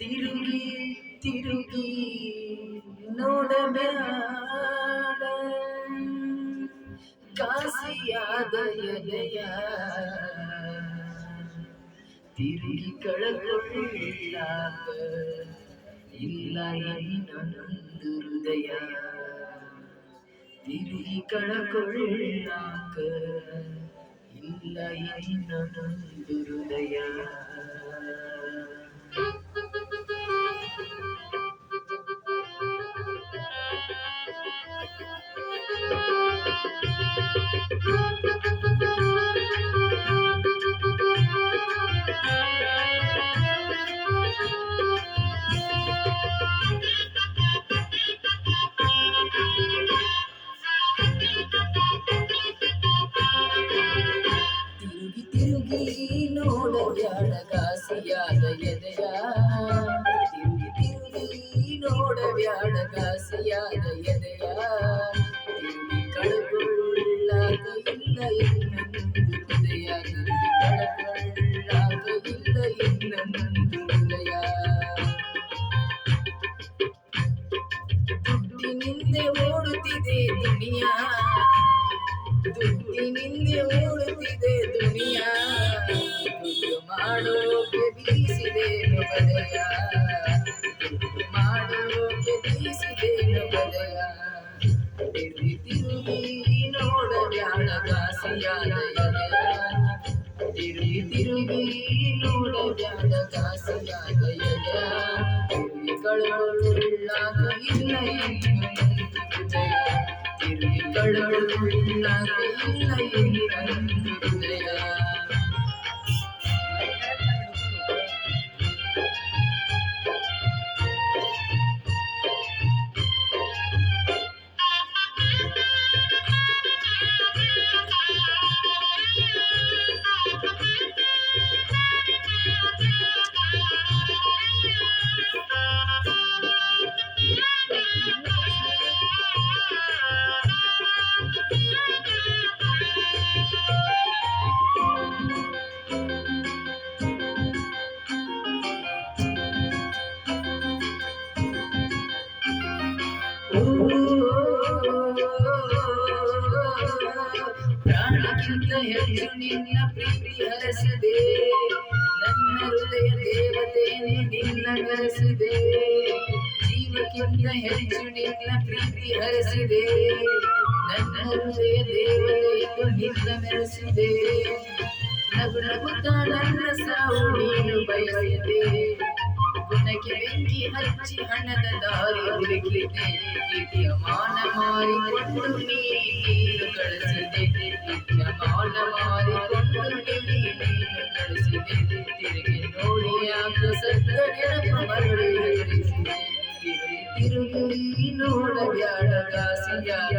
ತಿರುಗಿ ತಿರುಗಿ ನೋಡಬೇಡ ಕಾಸಿಯಾದ ಎಲೆಯ ತಿರುಗಿ ಕಳಕೊಳ್ಳ ಇಲ್ಲ ಇನ್ನೊಂದು ಹೃದಯ ತಿರುಗಿ ಕಳಕೊಳ್ಳಾಕ ಇಲ್ಲ ಇನ್ನೊಂದು ಹೃದಯ போது அழகாசியாத எதையா திரும்பி திரும்பி நோட வியாழகாசியாத எதையா திரும்பி கழுக்குள்ளாக இல்லை உதயா திரும்பி கழுக்குள்ளாக இல்லை துணியா துணியா ಮಾಡಿ ತಿರುಗಿ ನೋಡ ವ್ಯಾಳ ಕಾಸಿಯ ಲಯ ತಿರು ತಿರುಗಿ ನೋಡ ವ್ಯಾಳ ಇಲ್ಲ ಪ್ರಾಣಕ್ಕಿಂತ ಹೆಚ್ಚು ನಿನ್ನ ಪ್ರೀತಿ ಹರಸಿದೆ ನನ್ನ ಹೃದಯ ದೇವತೆ ನಿನ್ನ ಕರೆಸಿದೆ ಜೀವಕ್ಕಿಂತ ಹೆಣ್ಣು ನಿನ್ನ ಪ್ರೀತಿ ಹರಸಿದೆ ನನ್ನ ಹೃದಯ ದೇವತೆ ನಿನ್ನ ಮೆರೆಸಿದೆ ನಗು ನಗುತ್ತಾ ನನ್ನ ಸಾವು ಬಯಸಿದೆ ಬೆಂಕಿ ಹಚ್ಚಿ ಹಣದ ದಾರಿ ಹುಡುಕಿದೆ ಮಾರಿ ಮಾರಿಕೊಂಡು ನೀರು ಕಳಿಸಿದೆ ವಿದ್ಯಮಾನ ನೀರು ಕಳಿಸಿದೆ ತಿರುಗಿ ನೋಡಿ ಯಾಕ ಸತ್ತ ನೆನಪು ತಿರುಗಿ ನೋಡ ಎದೆಯ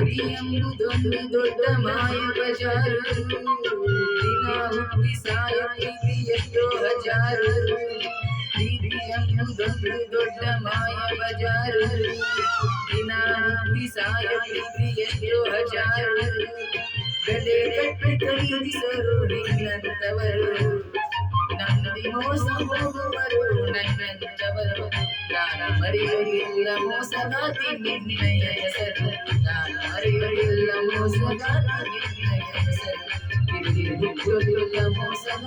ಪ್ರೀತಿಯಂಬುದೊಂದು ದೊಡ್ಡ ಮಾಯ ಬಜಾರು ದಿನ ಹುಟ್ಟಿ ಸಾಯ ಪ್ರೀತಿ ಎಷ್ಟೋ ಹಜಾರು ಪ್ರೀತಿಯಂಬುದೊಂದು ದೊಡ್ಡ ಮಾಯ ಬಜಾರು ದಿನ ಹುಟ್ಟಿ ಸಾಯ ಪ್ರೀತಿ ಎಷ್ಟೋ ಹಜಾರು ಗಲೆ ಕಟ್ಟಿ ಖರೀದಿಸರು ನಿನ್ನಂತವರು ನಂಬಿ ಮೋಸ ಹೋಗುವರು ನನ್ನಂತ ಮರೆಯಲಿಲ್ಲ ಮೋಸದ ನಿನ್ನಯ ಹೆಸರು ನಾನು ಮರೆಯಲಿಲ್ಲ ಮೋಸದ ನಿನ್ನಯ ಹೆಸರು ಬಿಟ್ಟಿಲ್ಲ ಮೋಸದ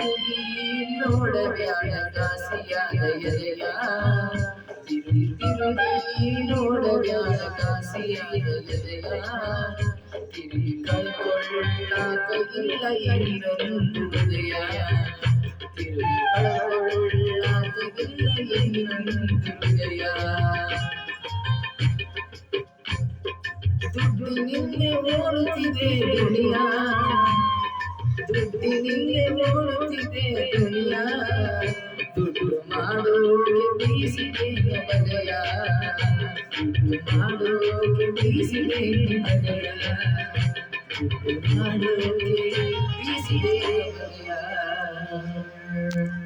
ನಿನ್ನಯ ನೋಡಬೇಡ ಕಾಸಿಯಾದ ಎಲೆಯ ತಿರುಗಿ ನೋಡಬೇಡ ಕಾಸಿಯಾದ ಎಲೆಯ ತಿರುಗಿ ಕೈಕೊಳ್ಳಾಕಲಿಲ್ಲ ಎಲ್ಲರನ್ನು ಹೃದಯ गया ದುಡ್ಡು ನಿನ್ನೆ ಓಡುತ್ತಿದೆ ದುನಿಯಾ ದುಡ್ಡು ನಿನ್ನೆ ಓಡುತ್ತಿದೆ ದುನಿಯಾ ದುಡ್ಡು ಮಾಡೋಕೆ ಬೀಸಿದೆ ಮನೆಯ ದುಡ್ಡು ಮಾಡೋಕೆ ಬೀಸಿದೆ ಮನೆಯ ದುಡ್ಡು ಮಾಡೋಕೆ ಬೀಸಿದೆ ಮನೆಯ